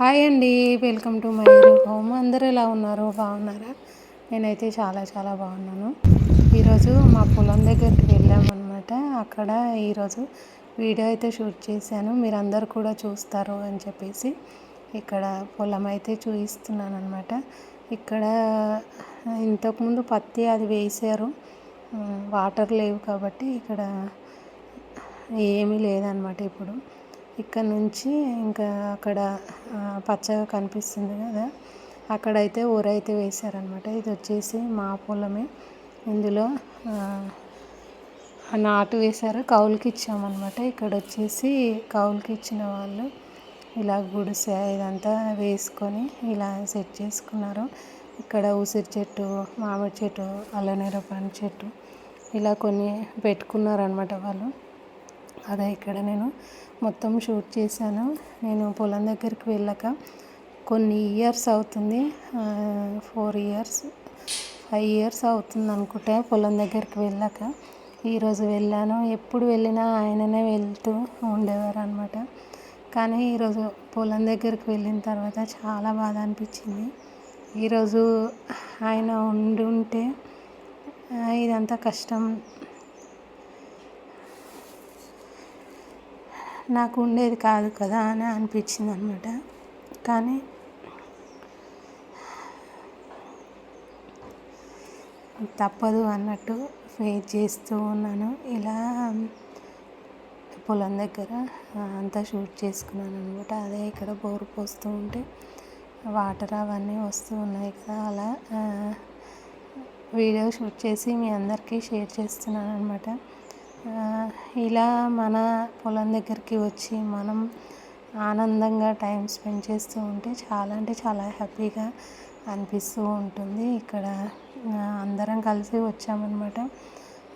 Hi అండి welcome to my home. అందరూ ఎలా ఉన్నారు? బాగున్నారా? నేనైతే చాలా చాలా బాగున్నాను. ఈరోజు మా పొలం దగ్గరికి వెళ్ళామన్నమాట అక్కడ ఈరోజు వీడియో అయితే షూట్ చేశాను. మీరు అందరు కూడా చూస్తారు అని చెప్పేసి ఇక్కడ పొలం అయితే చూపిస్తున్నాను అనమాట ఇక్కడ ఇంతకుముందు పత్తి అది వేసారు వాటర్ లేవు కాబట్టి ఇక్కడ ఏమీ లేదనమాట ఇప్పుడు. ఇక్కడ నుంచి ఇంకా అక్కడ పచ్చగా కనిపిస్తుంది కదా. అక్కడైతే ఊరైతే వేశారనమాట ఇది వచ్చేసి మా పొలమే. ఇందులో నాటు వేశారు. కౌలుకి ఇచ్చామన్నమాట. ఇక్కడ వచ్చేసి కౌలుకి ఇచ్చిన వాళ్ళు ఇలా గుడిసె ఇదంతా వేసుకొని ఇలా సెట్ చేసుకున్నారు. ఇక్కడ ఉసిరి చెట్టు మామిడి చెట్టు అలనేర పండు చెట్టు ఇలా కొన్ని పెట్టుకున్నారనమాట వాళ్ళు. అదే ఇక్కడ నేను మొత్తం షూట్ చేశాను. నేను పొలం దగ్గరికి వెళ్ళాక కొన్ని ఇయర్స్ అవుతుంది. ఫోర్ ఇయర్స్ ఫైవ్ ఇయర్స్ అవుతుంది అనుకుంటే పొలం దగ్గరికి వెళ్ళాక. ఈరోజు వెళ్ళాను. ఎప్పుడు వెళ్ళినా ఆయననే వెళ్తూ ఉండేవారు అనమాట కానీ ఈరోజు పొలం దగ్గరికి వెళ్ళిన తర్వాత చాలా బాధ అనిపించింది. ఈరోజు ఆయన ఉండుంటే ఇదంతా కష్టం. నాకు ఉండేది కాదు కదా అని అనిపించింది అనమాట కానీ తప్పదు అన్నట్టు ఫేస్ చేస్తూ ఉన్నాను. ఇలా పొలం దగ్గర అంతా షూట్ చేసుకున్నాను అనమాట అదే ఇక్కడ బోరు పోస్తూ ఉంటే వాటర్ అవన్నీ వస్తూ ఉన్నాయి కదా. అలా వీడియో షూట్ చేసి మీ అందరికీ షేర్ చేస్తున్నాను అనమాట ఇలా మన పొలం దగ్గరికి వచ్చి మనం ఆనందంగా టైం స్పెండ్ చేస్తూ ఉంటే చాలా అంటే చాలా హ్యాపీగా అనిపిస్తూ ఉంటుంది. ఇక్కడ అందరం కలిసి వచ్చామన్నమాట.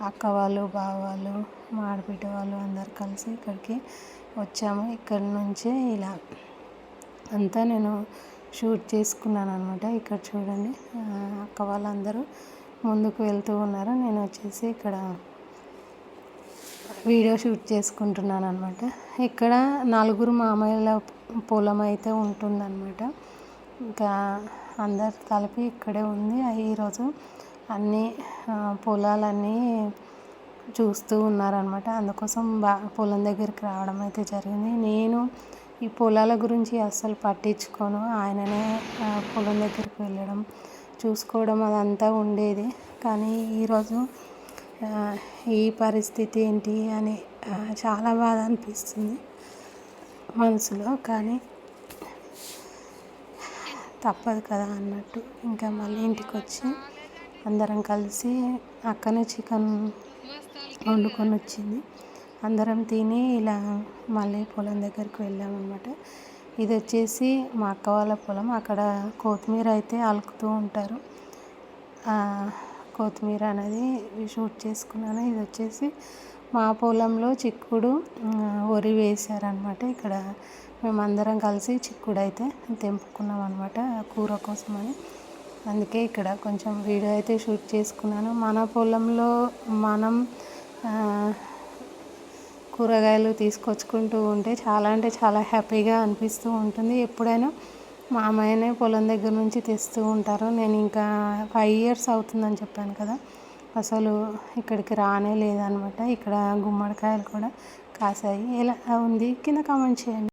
అక్క వాళ్ళు బావ వాళ్ళు మా వాళ్ళు అందరు కలిసి ఇక్కడికి వచ్చాము. ఇక్కడ నుంచే ఇలా అంతా నేను షూట్ చేసుకున్నాను అనమాట ఇక్కడ చూడండి. అక్క వాళ్ళందరూ ముందుకు వెళ్తూ ఉన్నారు. నేను వచ్చేసి ఇక్కడ వీడియో షూట్ చేసుకుంటున్నాను అనమాట ఇక్కడ నలుగురు మామయ్యల పొలం అయితే ఉంటుందన్నమాట. ఇంకా అందరు కలిపి ఇక్కడే ఉంది. ఈరోజు అన్నీ పొలాలన్నీ చూస్తూ ఉన్నారనమాట అందుకోసం బా పొలం దగ్గరికి రావడం అయితే జరిగింది. నేను ఈ పొలాల గురించి అస్సలు పట్టించుకోను. ఆయననే పొలం దగ్గరికి వెళ్ళడం చూసుకోవడం అదంతా ఉండేది. కానీ ఈరోజు ఈ పరిస్థితి ఏంటి అని చాలా బాధ అనిపిస్తుంది మనసులో కానీ తప్పదు కదా అన్నట్టు. ఇంకా మళ్ళీ ఇంటికి వచ్చి అందరం కలిసి అక్కనే చికెన్ వండుకొని వచ్చింది. అందరం తిని ఇలా మళ్ళీ పొలం దగ్గరికి వెళ్ళామన్నమాట ఇది వచ్చేసి మా అక్క వాళ్ళ పొలం. అక్కడ కొత్తిమీర అయితే అలుకుతూ ఉంటారు. కొత్తిమీర అనేది షూట్ చేసుకున్నాను. ఇది వచ్చేసి మా పొలంలో చిక్కుడు వరి వేశారనమాట ఇక్కడ మేమందరం కలిసి చిక్కుడు అయితే తెంపుకున్నాం అనమాట కూర కోసం అని అందుకే ఇక్కడ కొంచెం వీడియో అయితే షూట్ చేసుకున్నాను. మన పొలంలో మనం కూరగాయలు తీసుకొచ్చుకుంటూ ఉంటే చాలా అంటే చాలా హ్యాపీగా అనిపిస్తూ ఉంటుంది. ఎప్పుడైనా మా అమ్మాయినే పొలం దగ్గర నుంచి తెస్తూ ఉంటారు. నేను ఇంకా ఫైవ్ ఇయర్స్ అవుతుందని చెప్పాను కదా. అసలు ఇక్కడికి రానే లేదనమాట. ఇక్కడ గుమ్మడికాయలు కూడా కాసాయి. ఎలా ఉంది? కింద కామెంట్ చేయండి.